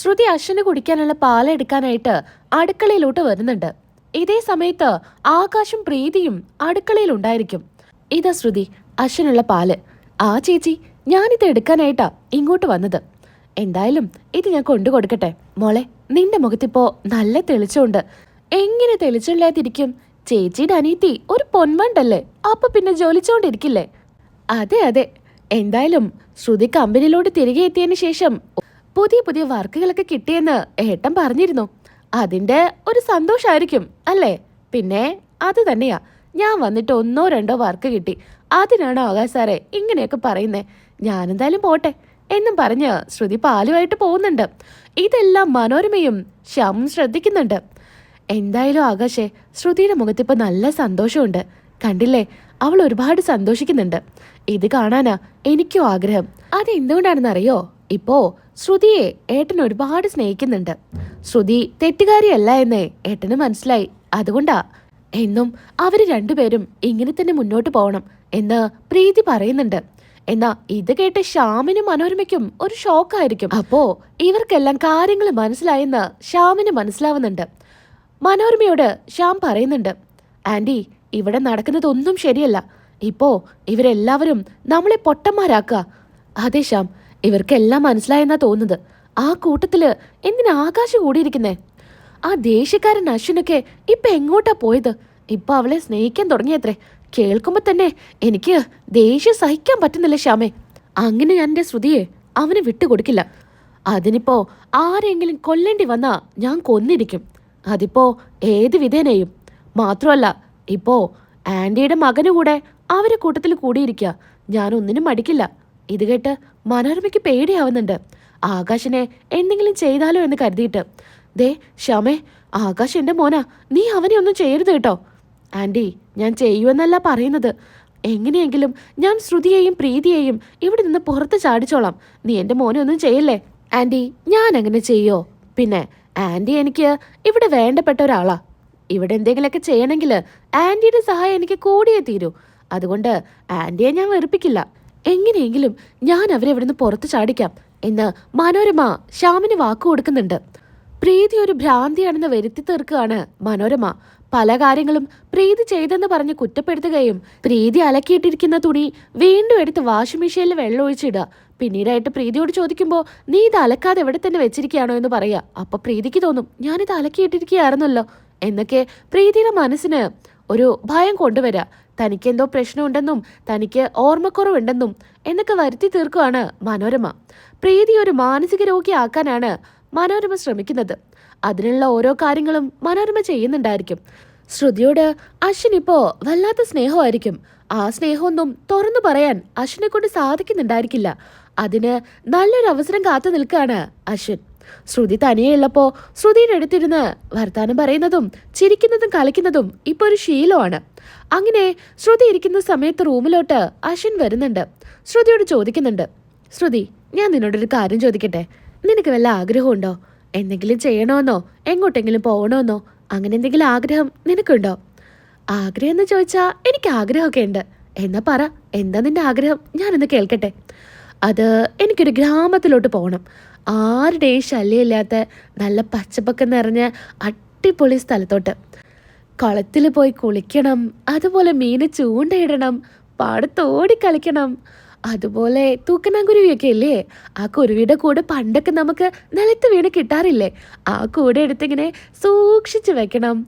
ശ്രുതി അശ്വിന് കുടിക്കാനുള്ള പാലെടുക്കാനായിട്ട് അടുക്കളയിലോട്ട് വരുന്നുണ്ട്. ഇതേ സമയത്ത് ആകാശും പ്രീതിയും അടുക്കളയിൽ ഉണ്ടായിരിക്കും ഇതാ ശ്രുതി അശ്വിനുള്ള പാൽ. ആ ചേച്ചി ഞാനിത് എടുക്കാനായിട്ടാ ഇങ്ങോട്ട് വന്നത്. എന്തായാലും ഇത് ഞാൻ കൊണ്ടു കൊടുക്കട്ടെ മോളെ നിന്റെ മുഖത്തിപ്പോ നല്ല തെളിച്ചുണ്ട് എങ്ങനെ തെളിച്ചില്ലാതിരിക്കും ചേച്ചിയുടെ അനീത്തി ഒരു പൊന്മണ്ടല്ലേ അപ്പൊ പിന്നെ ജോലിച്ചോണ്ടിരിക്കില്ലേ അതെ അതെ. എന്തായാലും ശ്രുതി കമ്പനിയിലോട്ട് തിരികെ എത്തിയതിനു ശേഷം പുതിയ പുതിയ വർക്കുകളൊക്കെ കിട്ടിയെന്ന് ഏട്ടൻ പറഞ്ഞിരുന്നു. അതിന്റെ ഒരു സന്തോഷായിരിക്കും അല്ലേ? പിന്നെ അത് തന്നെയാ. ഞാൻ വന്നിട്ട് ഒന്നോ രണ്ടോ വർക്ക് കിട്ടി. അതിനാണ് ആകാശ് സാറേ ഇങ്ങനെയൊക്കെ പറയുന്നേ? ഞാനെന്തായാലും പോട്ടെ എന്നും പറഞ്ഞ് ശ്രുതി പാലുമായിട്ട് പോകുന്നുണ്ട്. ഇതെല്ലാം മനോരമയും ശ്യാമും ശ്രദ്ധിക്കുന്നുണ്ട്. എന്തായാലും ആകാശേ ശ്രുതിയുടെ മുഖത്തിപ്പോ നല്ല സന്തോഷമുണ്ട്. കണ്ടില്ലേ? അവൾ ഒരുപാട് സന്തോഷിക്കുന്നുണ്ട്. ഇത് കാണാനാ എനിക്കും ആഗ്രഹം. അതെന്തുകൊണ്ടാണെന്നറിയോ? ഇപ്പോ ശ്രുതിയെ ഏട്ടൻ ഒരുപാട് സ്നേഹിക്കുന്നുണ്ട്. ശ്രുതി തെറ്റുകാരിയല്ല എന്ന് ഏട്ടന് മനസ്സിലായി. അതുകൊണ്ടാ എന്നും അവർ രണ്ടുപേരും ഇങ്ങനെ തന്നെ മുന്നോട്ട് പോകണം എന്ന് പ്രീതി പറയുന്നുണ്ട്. എന്നാ ഇത് കേട്ട് ശ്യാമിനും മനോരമയ്ക്കും ഒരു ഷോക്കായിരിക്കും. അപ്പോ ഇവർക്കെല്ലാം കാര്യങ്ങൾ മനസ്സിലായെന്ന് ശ്യാമിന് മനസ്സിലാവുന്നുണ്ട്. മനോരമയോട് ശ്യാം പറയുന്നുണ്ട് ആന്റി ഇവിടെ നടക്കുന്നതൊന്നും ശരിയല്ല. ഇപ്പോ ഇവരെല്ലാവരും നമ്മളെ പൊട്ടന്മാരാക്കുക. അതെ ശ്യാം ഇവർക്കെല്ലാം മനസ്സിലായെന്നാ തോന്നുന്നത്. ആ കൂട്ടത്തിൽ എന്തിനാ ആകാശം കൂടിയിരിക്കുന്നേ? ആ ദേഷ്യക്കാരൻ അശ്വിനൊക്കെ ഇപ്പൊ എങ്ങോട്ടാ പോയത്? ഇപ്പൊ അവളെ സ്നേഹിക്കാൻ തുടങ്ങിയത്രേ. കേൾക്കുമ്പോ തന്നെ എനിക്ക് ദേഷ്യം സഹിക്കാൻ പറ്റുന്നില്ല ശ്യാമേ. അങ്ങനെ ഞാൻ എന്റെ ശ്രുതിയെ അവന് വിട്ടുകൊടുക്കില്ല. അതിനിപ്പോ ആരെങ്കിലും കൊല്ലേണ്ടി വന്നാ ഞാൻ കൊന്നിരിക്കും. അതിപ്പോ ഏത് വിധേനയും. മാത്രമല്ല ഇപ്പോ ആന്റിയുടെ മകനുകൂടെ അവരെ കൂട്ടത്തിൽ കൂടിയിരിക്കുക ഞാൻ ഒന്നിനും മടിക്കില്ല. ഇത് കേട്ട് മനോരമയ്ക്ക് പേടിയാവുന്നുണ്ട്. ആകാശിനെ എന്തെങ്കിലും ചെയ്താലോ എന്ന് കരുതിയിട്ട്. ദേ ശ്യാമേ ആകാശ് എന്റെ മോനാ. നീ അവനെ ഒന്നും ചെയ്യരുത് കേട്ടോ. ആന്റി ഞാൻ ചെയ്യുമെന്നല്ല പറയുന്നത്. എങ്ങനെയെങ്കിലും ഞാൻ ശ്രുതിയെയും പ്രീതിയെയും ഇവിടെ നിന്ന് പുറത്ത് ചാടിച്ചോളാം. നീ എന്റെ മോനെ ഒന്നും ചെയ്യല്ലേ? ആന്റി ഞാൻ അങ്ങനെ ചെയ്യോ? പിന്നെ ആന്റി എനിക്ക് ഇവിടെ വേണ്ടപ്പെട്ട ഒരാളാ. ഇവിടെ എന്തെങ്കിലുമൊക്കെ ചെയ്യണമെങ്കിൽ ആന്റിയുടെ സഹായം എനിക്ക് കൂടിയേ തീരൂ. അതുകൊണ്ട് ആന്റിയെ ഞാൻ വെറുപ്പിക്കില്ല. എങ്ങനെയെങ്കിലും ഞാൻ അവരെ ഇവിടുന്ന് പുറത്ത് ചാടിക്കാം എന്ന് മനോരമ ശ്യാമിന് വാക്കു കൊടുക്കുന്നുണ്ട്. പ്രീതി ഒരു ഭ്രാന്തിയാണെന്ന് വരുത്തി തീർക്കുകയാണ് മനോരമ. പല കാര്യങ്ങളും പ്രീതി ചെയ്തെന്ന് പറഞ്ഞ് കുറ്റപ്പെടുത്തുകയും പ്രീതി അലക്കിയിട്ടിരിക്കുന്ന തുണി വീണ്ടും എടുത്ത് വാഷിംഗ് മെഷീനിൽ വെള്ളം ഒഴിച്ചിടുക. പിന്നീടായിട്ട് പ്രീതിയോട് ചോദിക്കുമ്പോൾ നീ ഇത് അലക്കാതെ എവിടെ തന്നെ വെച്ചിരിക്കുകയാണോ? എന്ന് പറയാ അപ്പൊ പ്രീതിക്ക് തോന്നും ഞാനിത് അലക്കിയിട്ടിരിക്കുകയായിരുന്നല്ലോ. എന്നൊക്കെ പ്രീതിയുടെ മനസ്സിന് ഒരു ഭയം കൊണ്ടുവരാ തനിക്ക് എന്തോ പ്രശ്നമുണ്ടെന്നും തനിക്ക് ഓർമ്മക്കുറവുണ്ടെന്നും എന്നൊക്കെ വരുത്തി തീർക്കുകയാണ് മനോരമ. പ്രീതി ഒരു മാനസിക രോഗിയാക്കാനാണ് മനോരമ ശ്രമിക്കുന്നത്. അതിനുള്ള ഓരോ കാര്യങ്ങളും മനോരമ ചെയ്യുന്നുണ്ടായിരിക്കും. ശ്രുതിയോട് അശ്വിൻ ഇപ്പോ വല്ലാത്ത സ്നേഹമായിരിക്കും. ആ സ്നേഹമൊന്നും തുറന്നു പറയാൻ അശ്വിനെ കൊണ്ട് സാധിക്കുന്നുണ്ടായിരിക്കില്ല. അതിന് നല്ലൊരു അവസരം കാത്തു നിൽക്കുകയാണ് അശ്വിൻ. ശ്രുതി തനിയെയുള്ളപ്പോ ശ്രുതിയുടെ അടുത്തിരുന്ന് വർത്താനം പറയുന്നതും ചിരിക്കുന്നതും കളിക്കുന്നതും ഇപ്പൊ ഒരു ശീലമാണ്. അങ്ങനെ ശ്രുതി ഇരിക്കുന്ന സമയത്ത് റൂമിലോട്ട് അശ്വിൻ വരുന്നുണ്ട്. ശ്രുതിയോട് ചോദിക്കുന്നുണ്ട് ശ്രുതി ഞാൻ നിന്നോടൊരു കാര്യം ചോദിക്കട്ടെ? നിനക്ക് വല്ല ആഗ്രഹമുണ്ടോ? എന്തെങ്കിലും ചെയ്യണമെന്നോ എങ്ങോട്ടെങ്കിലും പോകണമെന്നോ അങ്ങനെ എന്തെങ്കിലും ആഗ്രഹം നിനക്കുണ്ടോ? ആഗ്രഹം എന്ന് ചോദിച്ചാൽ എനിക്ക് ആഗ്രഹമൊക്കെ ഉണ്ട്. എന്നാ പറ എന്താ നിന്റെ ആഗ്രഹം? ഞാനൊന്ന് കേൾക്കട്ടെ. അത് എനിക്കൊരു ഗ്രാമത്തിലോട്ട് പോകണം ആരുടെയും ശല്യമില്ലാത്ത നല്ല പച്ചപ്പൊക്കെ നിറഞ്ഞ അടിപൊളി സ്ഥലത്തോട്ട്. കുളത്തിൽ പോയി കുളിക്കണം അതുപോലെ മീന് ചൂണ്ടയിടണം പാടത്തോടി കളിക്കണം. അതുപോലെ തൂക്കനാങ്കുരുവിയൊക്കെ ഇല്ലേ? ആ കുരുവിയുടെ കൂടെ പണ്ടൊക്കെ നമുക്ക് നിലത്ത് വീണ് കിട്ടാറില്ലേ? ആ കൂടെ എടുത്തിങ്ങനെ സൂക്ഷിച്ചു വെക്കണം.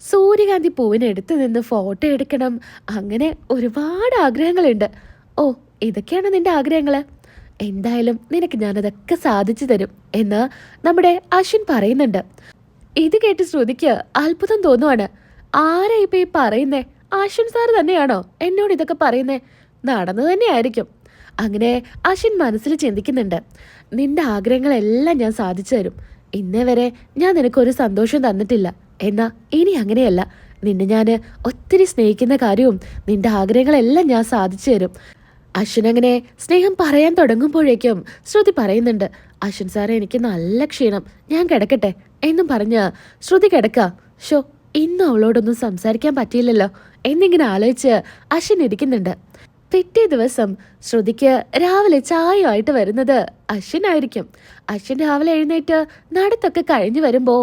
സൂര്യകാന്തി പൂവിനെ എടുത്തു നിന്ന് ഫോട്ടോ എടുക്കണം. അങ്ങനെ ഒരുപാട് ആഗ്രഹങ്ങളുണ്ട്. ഓ ഇതൊക്കെയാണ് നിന്റെ ആഗ്രഹങ്ങൾ എന്തായാലും നിനക്ക് ഞാനതൊക്കെ സാധിച്ചു തരും എന്ന് നമ്മുടെ അശ്വിൻ പറയുന്നുണ്ട്. ഇത് കേട്ട് ശ്രുതിക്ക് അത്ഭുതം തോന്നുവാണ്. ആരാ ഇപ്പൊ ഈ പറയുന്നേ? അശ്വിൻ സാർ തന്നെയാണോ എന്നോട് ഇതൊക്കെ പറയുന്നേ? നടന്നു തന്നെയായിരിക്കും. അങ്ങനെ അശ്വിൻ മനസ്സിൽ ചിന്തിക്കുന്നുണ്ട്. നിന്റെ ആഗ്രഹങ്ങളെല്ലാം ഞാൻ സാധിച്ചു തരും. ഇന്നേ വരെ ഞാൻ നിനക്കൊരു സന്തോഷം തന്നിട്ടില്ല. എന്നാ ഇനി അങ്ങനെയല്ല. നിന്നെ ഞാൻ ഒത്തിരി സ്നേഹിക്കുന്ന കാര്യവും നിന്റെ ആഗ്രഹങ്ങളെല്ലാം ഞാൻ സാധിച്ചു തരും. അശ്വിൻ അങ്ങനെ സ്നേഹം പറയാൻ തുടങ്ങുമ്പോഴേക്കും ശ്രുതി പറയുന്നുണ്ട് അശ്വിൻ സാറേ എനിക്ക് നല്ല ക്ഷീണം. ഞാൻ കിടക്കട്ടെ. എന്നും പറഞ്ഞ് ശ്രുതി കിടക്ക. ഷോ ഇന്നും അവളോടൊന്നും സംസാരിക്കാൻ പറ്റിയില്ലല്ലോ. എന്നിങ്ങനെ ആലോചിച്ച് അശ്വിൻ ഇരിക്കുന്നുണ്ട്. പിറ്റേ ദിവസം ശ്രുതിക്ക് രാവിലെ ചായമായിട്ട് വരുന്നത് അശ്വിനായിരിക്കും അശ്വിൻ രാവിലെ എഴുന്നേറ്റ് നടത്തൊക്കെ കഴിഞ്ഞു വരുമ്പോൾ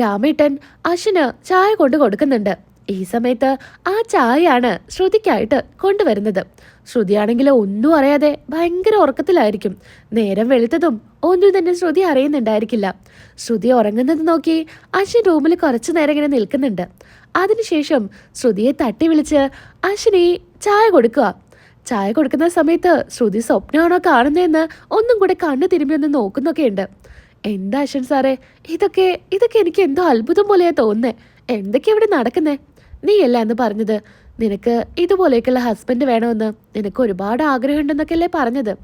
രാമേട്ടൻ അശ്വിന് ചായ കൊണ്ട് കൊടുക്കുന്നുണ്ട്. ഈ സമയത്ത് ആ ചായയാണ് ശ്രുതിക്കായിട്ട് കൊണ്ടുവരുന്നത്. ശ്രുതിയാണെങ്കിൽ ഒന്നും അറിയാതെ ഭയങ്കര ഉറക്കത്തിലായിരിക്കും. നേരം വെളുത്തതും ഒന്നും തന്നെ ശ്രുതി അറിയുന്നുണ്ടായിരിക്കില്ല. ശ്രുതി ഉറങ്ങുന്നത് നോക്കി അശ്വിൻ റൂമിൽ കുറച്ചു നേരം ഇങ്ങനെ നിൽക്കുന്നുണ്ട്. അതിനുശേഷം ശ്രുതിയെ തട്ടി വിളിച്ച് അശ്വിനി ചായ കൊടുക്കുക. ചായ കൊടുക്കുന്ന സമയത്ത് ശ്രുതി സ്വപ്നമാണോ കാണുന്നതെന്ന് ഒന്നും കൂടെ കണ്ണു തിരുമ്പി ഒന്ന് നോക്കുന്നൊക്കെ ഉണ്ട്. എന്താ അശ്വൻ സാറേ ഇതൊക്കെ ഇതൊക്കെ എനിക്ക് എന്തോ അത്ഭുതം പോലെയാ തോന്നുന്നേ. എന്തൊക്കെയാ ഇവിടെ നടക്കുന്നേ? നീയല്ല എന്ന് പറഞ്ഞത്. നിനക്ക് ഇതുപോലെയൊക്കെയുള്ള ഹസ്ബൻഡ് വേണമെന്ന് നിനക്ക് ഒരുപാട് ആഗ്രഹമുണ്ടെന്നൊക്കെയല്ലേ പറഞ്ഞത്.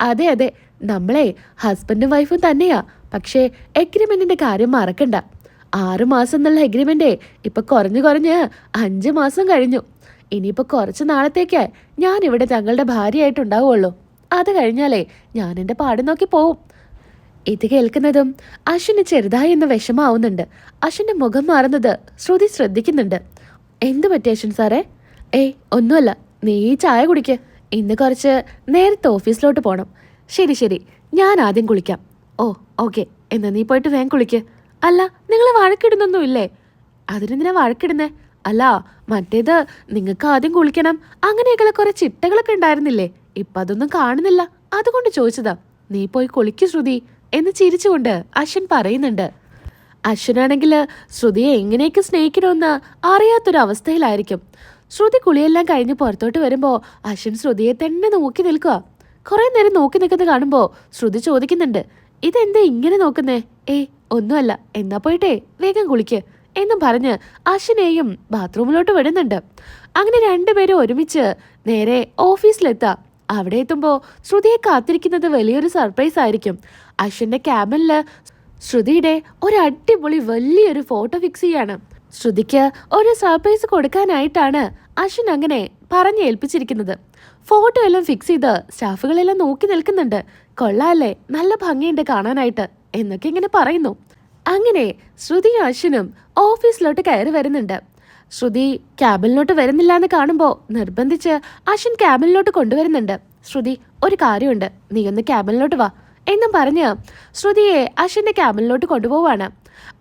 അതെ അതെ. നമ്മളെ ഹസ്ബൻഡും വൈഫും തന്നെയാ. പക്ഷേ എഗ്രിമെന്റിന്റെ കാര്യം മറക്കണ്ട. ആറ് മാസം എന്നുള്ള എഗ്രിമെന്റേ ഇപ്പൊ കുറഞ്ഞു കുറഞ്ഞ് അഞ്ച് മാസം കഴിഞ്ഞു. ഇനിയിപ്പോൾ കുറച്ച് നാളത്തേക്ക് ഞാൻ ഇവിടെ തങ്ങളുടെ ഭാര്യയായിട്ടുണ്ടാവുള്ളൂ. അത് കഴിഞ്ഞാലേ ഞാൻ എന്റെ പാട് നോക്കി പോവും. ഇത് കേൾക്കുന്നതും അശ്വിന് ചെറുതായി എന്ന് വിഷമാവുന്നുണ്ട്. അശ്വിന്റെ മുഖം മാറുന്നത് ശ്രുതി ശ്രദ്ധിക്കുന്നുണ്ട്. എന്ത് പറ്റി അശ്വിൻ സാറേ? ഏയ് ഒന്നുമല്ല. നീ ചായ കുടിക്ക്. ഇന്ന് കുറച്ച് നേരത്തെ ഓഫീസിലോട്ട് പോകണം ശരി ശരി. ഞാൻ ആദ്യം കുളിക്കാം. ഓ ഓക്കെ. എന്നാ നീ പോയിട്ട് വേഗം കുളിക്ക്. അല്ല നിങ്ങൾ വഴക്കിടുന്നൊന്നുമില്ലേ? അതിനെന്തിനാ വഴക്കിടുന്നേ? അല്ല മറ്റേത് നിങ്ങൾക്ക് ആദ്യം കുളിക്കണം. അങ്ങനെയൊക്കെയുള്ള കുറെ ചിട്ടകളൊക്കെ ഉണ്ടായിരുന്നില്ലേ? ഇപ്പൊ അതൊന്നും കാണുന്നില്ല. അതുകൊണ്ട് ചോദിച്ചതാ. നീ പോയി കുളിക്ക് ശ്രുതി. എന്ന് ചിരിച്ചുകൊണ്ട് അശ്വൻ പറയുന്നുണ്ട്. അശ്വനാണെങ്കിൽ ശ്രുതിയെ എങ്ങനെയൊക്കെ സ്നേഹിക്കണമെന്ന് അറിയാത്തൊരവസ്ഥയിലായിരിക്കും. ശ്രുതി കുളിയെല്ലാം കഴിഞ്ഞ് പുറത്തോട്ട് വരുമ്പോൾ അശ്വൻ ശ്രുതിയെ തന്നെ നോക്കി നിൽക്കുക. കുറേ നേരം നോക്കി നിൽക്കുന്നത് കാണുമ്പോൾ ശ്രുതി ചോദിക്കുന്നുണ്ട് ഇതെന്താ ഇങ്ങനെ നോക്കുന്നേ? ഏ ഒന്നുമല്ല. എന്നാ പോയിട്ടേ വേഗം കുളിക്ക് എന്നും പറഞ്ഞ് അശ്വനെയും ബാത്റൂമിലോട്ട് വിടുന്നുണ്ട്. അങ്ങനെ രണ്ടുപേരും ഒരുമിച്ച് നേരെ ഓഫീസിലെത്താം. അവിടെ എത്തുമ്പോൾ ശ്രുതിയെ കാത്തിരിക്കുന്നത് വലിയൊരു സർപ്രൈസ് ആയിരിക്കും അശ്വന്റെ ക്യാബിനിൽ ശ്രുതിയുടെ ഒരു അടിപൊളി വലിയൊരു ഫോട്ടോ ഫിക്സ് ചെയ്യാണ്. ശ്രുതിക്ക് ഒരു സർപ്രൈസ് കൊടുക്കാനായിട്ടാണ് അശ്വിൻ അങ്ങനെ പറഞ്ഞു ഏൽപ്പിച്ചിരിക്കുന്നത്. ഫോട്ടോ എല്ലാം ഫിക്സ് ചെയ്ത് സ്റ്റാഫുകളെല്ലാം നോക്കി നിൽക്കുന്നുണ്ട്. കൊള്ളാല്ലേ? നല്ല ഭംഗിയുണ്ട് കാണാനായിട്ട് എന്നൊക്കെ ഇങ്ങനെ പറയുന്നു. അങ്ങനെ ശ്രുതിയും അശ്വിനും ഓഫീസിലോട്ട് കയറി വരുന്നുണ്ട്. ശ്രുതി ക്യാബിനിലോട്ട് വരുന്നില്ല എന്ന് കാണുമ്പോൾ നിർബന്ധിച്ച് അശ്വിൻ ക്യാബിനിലോട്ട് കൊണ്ടുവരുന്നുണ്ട്. ശ്രുതി ഒരു കാര്യമുണ്ട്. നീ ഒന്ന് ക്യാബിനിലോട്ട് വാ. എന്നും പറഞ്ഞ് ശ്രുതിയെ അശ്വിന്റെ ക്യാബിനിലോട്ട് കൊണ്ടുപോവാണ്.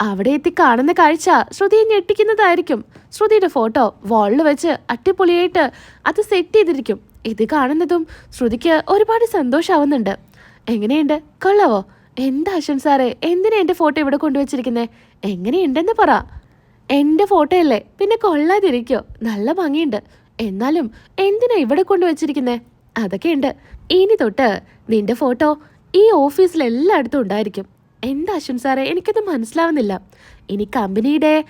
അവിടെ എത്തി കാണുന്ന കാഴ്ച ശ്രുതിയെ ഞെട്ടിക്കുന്നതായിരിക്കും. ശ്രുതിയുടെ ഫോട്ടോ വാളിൽ വെച്ച് അട്ടിപ്പൊളിയായിട്ട് അത് സെറ്റ് ചെയ്തിരിക്കും. ഇത് കാണുന്നതും ശ്രുതിക്ക് ഒരുപാട് സന്തോഷാവുന്നുണ്ട്. എങ്ങനെയുണ്ട്? കൊള്ളാവോ? എന്താ അശ്വൻ സാറേ എന്തിനാ എന്റെ ഫോട്ടോ ഇവിടെ കൊണ്ടുവച്ചിരിക്കുന്നത് എങ്ങനെയുണ്ടെന്ന് പറ. എന്റെ ഫോട്ടോ അല്ലേ പിന്നെ കൊള്ളാതിരിക്കോ. നല്ല ഭംഗിയുണ്ട്. എന്നാലും എന്തിനാ ഇവിടെ കൊണ്ടുവച്ചിരിക്കുന്നത് അതൊക്കെ ഉണ്ട് ഇനി തൊട്ട് നിന്റെ ഫോട്ടോ ഈ ഓഫീസിൽ എല്ലായിടത്തും ഉണ്ടായിരിക്കും. എന്താ അശ്വിൻ സാറേ? എനിക്കത് മനസ്സിലാവുന്നില്ല. ഇനി കമ്പനിയുടെ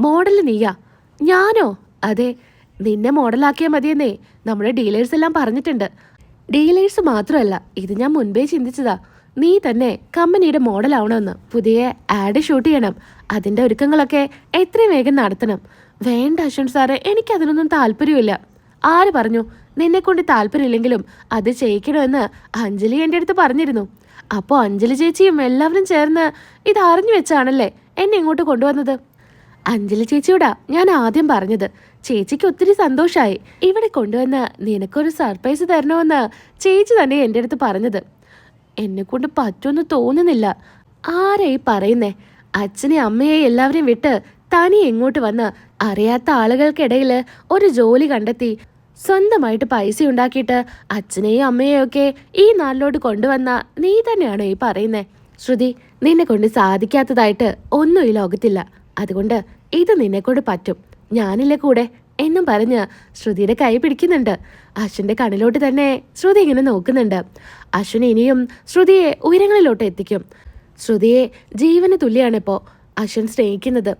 മോഡൽ നീയാ. ഞാനോ? അതെ നിന്നെ മോഡലാക്കിയാൽ മതിയെന്നേ നമ്മുടെ ഡീലേഴ്സ് എല്ലാം പറഞ്ഞിട്ടുണ്ട്. ഡീലേഴ്സ് മാത്രമല്ല ഇത് ഞാൻ മുൻപേ ചിന്തിച്ചതാ. നീ തന്നെ കമ്പനിയുടെ മോഡലാവണമെന്ന് പുതിയ ആഡ് ഷൂട്ട് ചെയ്യണം. അതിന്റെ ഒരുക്കങ്ങളൊക്കെ എത്രയും വേഗം നടത്തണം. വേണ്ട അശ്വൻ സാറേ എനിക്കതിനൊന്നും താല്പര്യമില്ല. ആര് പറഞ്ഞു? നിന്നെ കൊണ്ട് താല്പര്യമില്ലെങ്കിലും അത് ചെയ്യിക്കണമെന്ന് അഞ്ജലി എന്റെ അടുത്ത് പറഞ്ഞിരുന്നു. അപ്പോൾ അഞ്ജലി ചേച്ചിയും എല്ലാവരും ചേർന്ന് ഇത് അറിഞ്ഞു വെച്ചാണല്ലേ എന്നെ ഇങ്ങോട്ട് കൊണ്ടുവന്നത്? അഞ്ജലി ചേച്ചിയോടാ ഞാൻ ആദ്യം പറഞ്ഞത്. ചേച്ചിക്ക് ഒത്തിരി സന്തോഷായി. ഇവിടെ കൊണ്ടുവന്ന് നിനക്കൊരു സർപ്രൈസ് തരണമെന്ന് ചേച്ചി തന്നെ എന്റെ അടുത്ത് പറഞ്ഞത്. എന്നെ കൊണ്ട് പറ്റുമെന്ന് തോന്നുന്നില്ല. ആരായി പറയുന്നേ? അച്ഛനെ അമ്മയെ എല്ലാവരെയും വിട്ട് തനി എങ്ങോട്ട് വന്ന് അറിയാത്ത ആളുകൾക്കിടയിൽ ഒരു ജോലി കണ്ടെത്തി സ്വന്തമായിട്ട് പൈസ ഉണ്ടാക്കിയിട്ട് അച്ഛനെയും അമ്മയെയും ഒക്കെ ഈ നാട്ടിലോട്ട് കൊണ്ടുവന്ന നീ തന്നെയാണോ ഈ പറയുന്നേ? ശ്രുതി നിന്നെ കൊണ്ട് സാധിക്കാത്തതായിട്ട് ഒന്നും ഈ ലോകത്തില്ല. അതുകൊണ്ട് ഇത് നിന്നെ കൊണ്ട് പറ്റും. ഞാനില്ല കൂടെ? എന്നും പറഞ്ഞ് ശ്രുതിയുടെ കൈ പിടിക്കുന്നുണ്ട്. അശ്വിന്റെ കണ്ണിലോട്ട് തന്നെ ശ്രുതി ഇങ്ങനെ നോക്കുന്നുണ്ട്. അശ്വിൻ ഇനിയും ശ്രുതിയെ ഉയരങ്ങളിലോട്ട് എത്തിക്കും. ശ്രുതിയെ ജീവന് തുല്യാണിപ്പോ അശ്വിൻ സ്നേഹിക്കുന്നത്.